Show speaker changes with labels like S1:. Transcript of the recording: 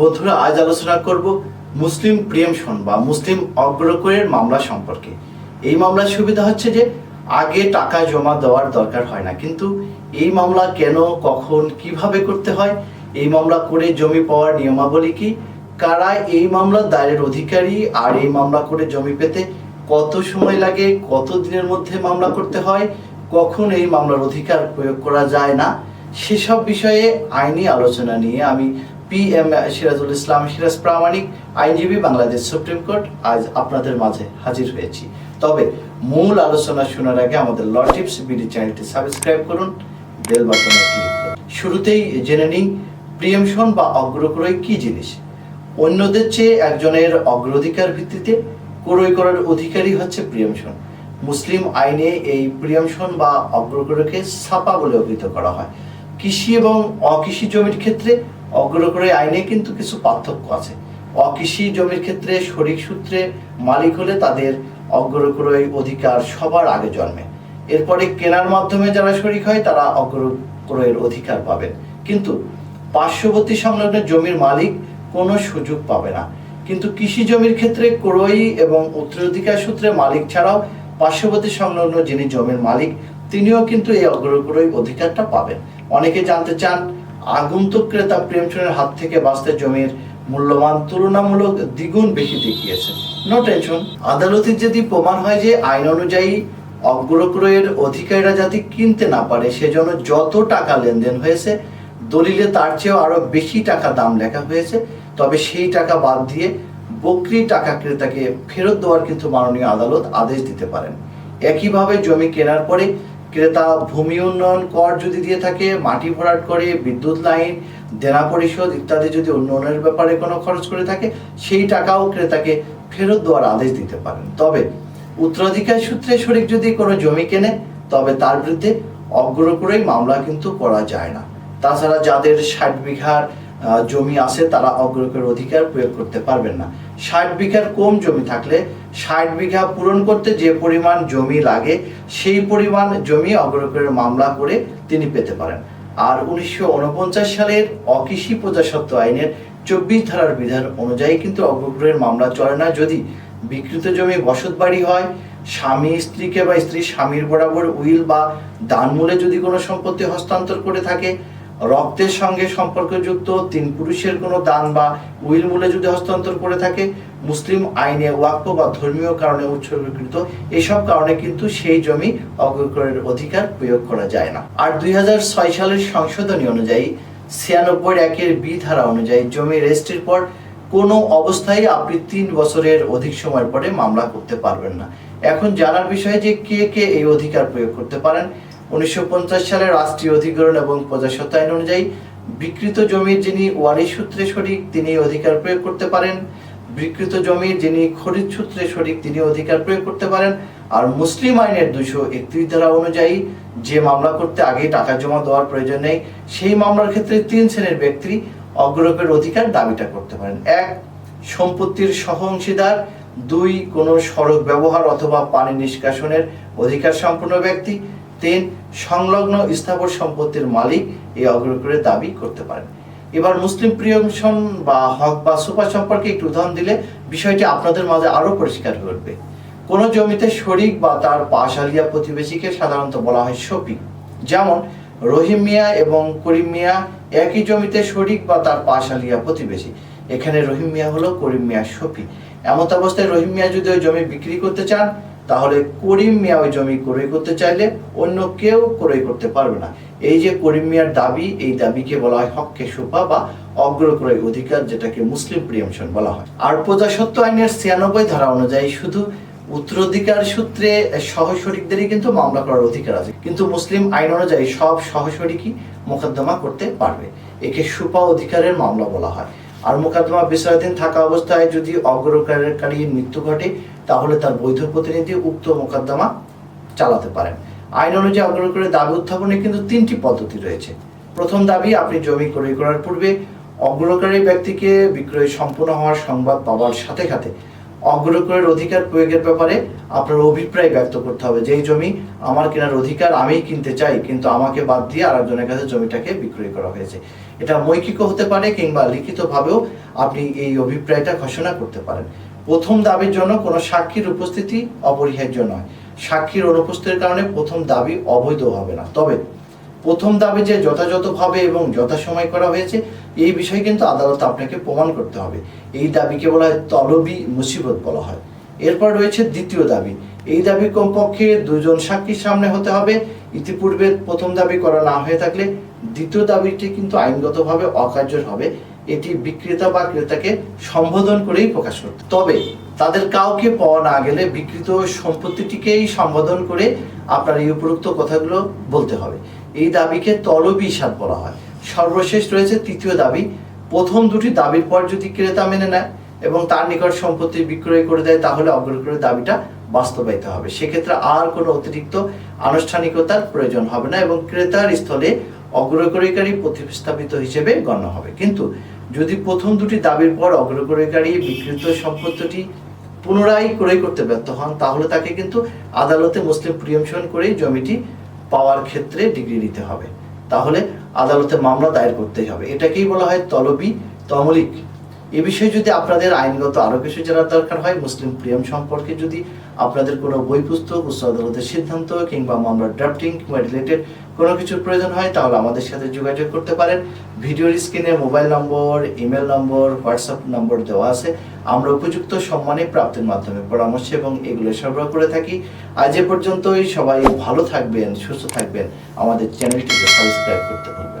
S1: বন্ধুরা, আজ আলোচনা করব মুসলিম প্রিয়েমশন বা মুসলিম অগ্রকরের মামলা সম্পর্কে। এই মামলার সুবিধা হচ্ছে যে, আগে টাকা জমা দেওয়ার দরকার হয় না। কিন্তু এই মামলা কেন, কখন, কীভাবে করতে হয়, এই মামলা করে জমি পাওয়ার নিয়মাবলী কি, কারা এই মামলা দায়ের অধিকারী, আর এই মামলা করে জমি পেতে কত সময় লাগে, কত দিনের মধ্যে মামলা করতে হয়, কখন এই মামলার অধিকার প্রয়োগ করা যায় না, সেসব বিষয়ে আইনি আলোচনা নিয়ে আমি পি এম সিরাজুল ইসলাম সিরাজ প্রামাণিক, আইনজীবী, বাংলাদেশ সুপ্রিম কোর্ট, আজ আপনাদের মাঝে হাজির হয়েছি। তবে মূল আলোচনা শোনার আগে আমাদের ল টিপস বিডি চ্যানেলটি সাবস্ক্রাইব করুন, বেল বাটনে ক্লিক করুন। শুরুতেই জেনে নিই প্রিয়মশন বা অগ্রক্রয় কি জিনিস? অন্যদের চেয়ে একজনের অগ্রাধিকার ভিত্তিতে ক্রয় করার অধিকারী হচ্ছে প্রিয়মশন মুসলিম আইনে এই প্রিয়মশন বা অগ্রক্রয়কে ছাপা বলে অভিহিত করা হয়। কৃষি এবং অকৃষি জমির ক্ষেত্রে অগ্রক্রয় আইনে কিন্তু কিছু পার্থক্য আছে। অকৃষি জমির ক্ষেত্রে, শরিক সূত্রে মালিক হলে তাদের অগ্রক্রয় অধিকার সবার আগে জন্মে। এরপরে কেনার মাধ্যমে যারা শরিক হয়, তারা অগ্রক্রয়ের অধিকার পাবেন। কিন্তু পার্শ্ববর্তী সংলগ্ন জমির মালিক কোনো সুযোগ পাবে না। কিন্তু কৃষি জমির ক্ষেত্রে ক্রয়ী এবং উত্তরাধিকার সূত্রে মালিক ছাড়াও পার্শ্ববর্তী সংলগ্ন যিনি জমির মালিক, তিনিও কিন্তু এই অগ্রক্রয় অধিকারটা পাবেন। অনেকে জানতে চান আগন্তুক ক্রেতা প্রেমচনের হাত থেকে বাঁচতে জমির মূল্যমান তুলনামূলক দ্বিগুণ বেশি দেখিয়েছে। নো টেনশন আদালতে যদি প্রমাণ হয় যে আইন অনুযায়ী অগ্রক্রয়ের অধিকারীরা যাতে কিনতে না পারে, সেজন্য যত টাকা লেনদেন হয়েছে, দলিলে তার চেয়েও আরও বেশি টাকা দাম লেখা হয়েছে। তবে সেই টাকা বাদ দিয়ে বকরি টাকা ক্রেতাকে ফেরত দেওয়ার কিন্তু মাননীয় আদালত আদেশ দিতে পারেন। একইভাবে জমি কেনার পরে ক্রেতা ভূমি উন্নয়ন কর যদি দিয়ে থাকে, মাটি ভরাট করে, বিদ্যুৎ লাইন, দেনা পরিশোধ ইত্যাদি যদি উন্নয়নের ব্যাপারে কোনো খরচ করে থাকে, সেই টাকাও ক্রেতাকে ফেরত দেওয়ার আদেশ দিতে পারেন। তবে উত্তরাধিকার সূত্রে শরিক যদি কোনো জমি কেনে, তবে তার বিরুদ্ধে অগ্রক্রয় মামলা কিন্তু করা যায় না। তাছাড়া যাদের ষাট বিঘার জমি আছে, তারা অগ্রকের অধিকার প্রয়োগ করতে পারবেন না। ষাট বিঘার কম জমি থাকলে ষাট বিঘা পূরণ করতে যে পরিমাণ জমি লাগে, সেই পরিমাণ জমি অগ্রকের মামলা করে তিনি পেতে পারেন। আর উনিশশো উনপঞ্চাশ সালের অকৃষি প্রজাসত্ব আইনের চব্বিশ ধারার বিধান অনুযায়ী কিন্তু অগ্রগ্রহের মামলা চলে না। যদি বিকৃত জমি বসত বাড়ি হয়, স্বামী, স্ত্রীকে বা স্ত্রী স্বামীর বরাবর উইল বা দানমূলে যদি কোনো সম্পত্তি হস্তান্তর করে থাকে রক্তের সঙ্গে সম্পর্কযুক্ত তিন পুরুষের কোনো দান বা উইল মূলে যদি হস্তান্তর করে থাকে, মুসলিম আইনে ওয়াক্ফ বা ধর্মীয় কারণে উৎসর্গীকৃত এসব কারণে কিন্তু সেই জমি অগ্রকরের অধিকার প্রয়োগ করা যায় না। আর দুই হাজার ছয় সালের সংশোধনী অনুযায়ী ছিয়ানব্বই একের বি ধারা অনুযায়ী জমি রেজিস্ট্রির পর কোনো অবস্থায় আপনি তিন বছরের অধিক সময়ের পরে মামলা করতে পারবেন না। এখন জানার বিষয় যে কে কে এই অধিকার প্রয়োগ করতে পারেন উনিশশো পঞ্চাশ সালে রাষ্ট্রীয় অধিকরণ এবং প্রজাস্বত্ব আইন অনুযায়ী বিকৃত জমির যিনি ওয়ারিশ সূত্রে শরিক তিনি অধিকার প্রয়োগ করতে পারেন। বিকৃত জমির যিনি খরিদ সূত্রে শরিক তিনি অধিকার প্রয়োগ করতে পারেন। আর মুসলিম আইনের দুশো একত্রিশ ধারা অনুযায়ী যে মামলা করতে আগে টাকা জমা দেওয়ার প্রয়োজন নেই, সেই মামলার ক্ষেত্রে তিন শ্রেণির ব্যক্তি অগ্রকের অধিকার দাবিটা করতে পারেন। এক, সম্পত্তির সহ অংশীদার দুই, কোনো সড়ক ব্যবহার অথবা পানি নিষ্কাশনের অধিকার সম্পন্ন ব্যক্তি। তিন, সংলগ্ন স্থাবর সম্পত্তির মালিক এই অগ্রকরের দাবি করতে পারেন। এবার মুসলিম প্রিয়মশন বা হক বা সুপার সম্পর্কে একটু উদাহরণ দিলে বিষয়টি আপনাদের মাঝে আরও পরিষ্কার হয়ে উঠবে। কোন জমিতে শরিক বা তার পাশালিয়া প্রতিবেশীকে সাধারণত বলা হয় শফিক। যেমন, রহিম মিয়া এবং করিম মিয়া একই জমিতে শরিক বা তার পাশালিয়া প্রতিবেশী। এখানে রহিম মিয়া হলো করিম মিয়া শফি এমত অবস্থায় রহিম মিয়া যদি ওই জমি বিক্রি করতে চান তাহলে করিম মিয়া ওই জমি ক্রয় করতে চাইলে অন্য কেউ ক্রয় করতে পারবে না। এই যে করিম মিয়ার দাবি, এই দাবিকে বলা হয় হককে সোপা বা অগ্রক্রয় অধিকার, যেটাকে মুসলিম প্রিয়মশন বলা হয়। আর প্রজাসত্ব আইনের ছিয়ানব্বই ধারা অনুযায়ী শুধু উত্তরাধিকার সূত্রে সহশরিকদেরই কিন্তু মামলা করার অধিকার আছে। কিন্তু মুসলিম আইন অনুযায়ী সব সহশরিকই মোকদ্দমা করতে পারবে। একে সুপা অধিকারের মামলা বলা হয়। আর মোকদ্দমা বিচারাধীন থাকা অবস্থায় যদি অগ্রকারীর মৃত্যু ঘটে তাহলে তার বৈধ প্রতিনিধি উক্ত মোকদ্দমা চালাতে পারেন। আইন অনুযায়ী অগ্রকারের দাবি উত্থাপনে কিন্তু তিনটি পদ্ধতি রয়েছে। প্রথম দাবি, আপনি জমি ক্রয় করার পূর্বে অগ্রকারী ব্যক্তিকে বিক্রয় সম্পূর্ণ হওয়ার সংবাদ পাওয়ার সাথে সাথে অগ্রকরের অধিকার প্রয়োগের ব্যাপারে আপনার অভিপ্রায় ব্যক্ত করতে হবে যে, এই জমি আমার কেনার অধিকার আমিই কিনতে চাই, কিন্তু আমাকে বাদ দিয়ে আরেকজনের কাছে জমিটাকে বিক্রয় করা হয়েছে। এটা মৌখিকও হতে পারে কিংবা লিখিতভাবেও আপনি এই অভিপ্রায়টা ঘোষণা করতে পারেন। প্রথম দাবির জন্য কোনো সাক্ষীর উপস্থিতি অপরিহার্য নয়। সাক্ষীর অনুপস্থিতির কারণে প্রথম দাবি অবৈধ হবে না। তবে প্রথম দাবি যে যথাযথভাবে এবং যথাসময় করা হয়েছে, এই বিষয়ে কিন্তু আদালত আপনাকে প্রমাণ করতে হবে। এই দাবিকে বলা হয় তলবি মুসিবত বলা হয়। এরপর রয়েছে দ্বিতীয় দাবি। এই দাবি কমপক্ষে দুজন সাক্ষীর সামনে হতে হবে। ইতিপূর্বে প্রথম দাবি করা না হয়ে থাকলে দ্বিতীয় দাবিটি কিন্তু আইনগতভাবে অকার্যর হবে। এটি বিক্রেতা বা ক্রেতাকে সম্বোধন করেই প্রকাশ করতে। তবে তাদের কাউকে পাওয়া না গেলে বিকৃত সম্পত্তিটিকেই সম্বোধন করে আপনার এই উপরোক্ত কথাগুলো বলতে হবে। এই দাবিকে তলবি সাত বলা হয়। সর্বশেষ রয়েছে তৃতীয় দাবি। প্রথম দুটি দাবির পর যদি ক্রেতা মেনে নেয় এবং তার নিকট সম্পত্তি বিক্রয় করে দেয়, তাহলে অগ্রকরের দাবিটা বাস্তবায়িত হবে। সেক্ষেত্রে আর কোনো অতিরিক্ত আনুষ্ঠানিকতার প্রয়োজন হবে না এবং ক্রেতার স্থলে অগ্রকরীকারী প্রতিস্থাপিত হিসেবে গণ্য হবে। কিন্তু যদি প্রথম দুটি দাবির পর অগ্রকরীকারী বিকৃত সম্পত্তিটি পুনরায় ক্রয় করতে ব্যর্থ হন, তাহলে তাকে কিন্তু আদালতে মুসলিম প্রিয়মশন করেই জমিটি পাওয়ার ক্ষেত্রে ডিগ্রি নিতে হবে। তাহলে আদালতে মামলা দায়ের করতেই হবে। এটাকেই বলা হয় তলবি তমলিক। এ বিষয়ে যদি আপনাদের আইনগত আরও কিছু জানার দরকার হয়, মুসলিম প্রিয়ম সম্পর্কে যদি আপনাদের কোনো বই, পুস্তক, উচ্চ আদালতের সিদ্ধান্ত কিংবা মামলার ড্রাফটিং কিংবা রিলেটেড কোনো কিছুর প্রয়োজন হয়, তাহলে আমাদের সাথে যোগাযোগ করতে পারেন। ভিডিওর স্ক্রিনে mobile number, email number, WhatsApp number দেওয়া আছে। আমরা উপযুক্ত সম্মানে প্রাপ্তির মাধ্যমে পরামর্শ এবং এগুলো সরবরাহ করে থাকি। আজ এ পর্যন্তই। সবাই ভালো থাকবেন, সুস্থ থাকবেন। আমাদের চ্যানেলটিকে সাবস্ক্রাইব করতে ভুলবেন না।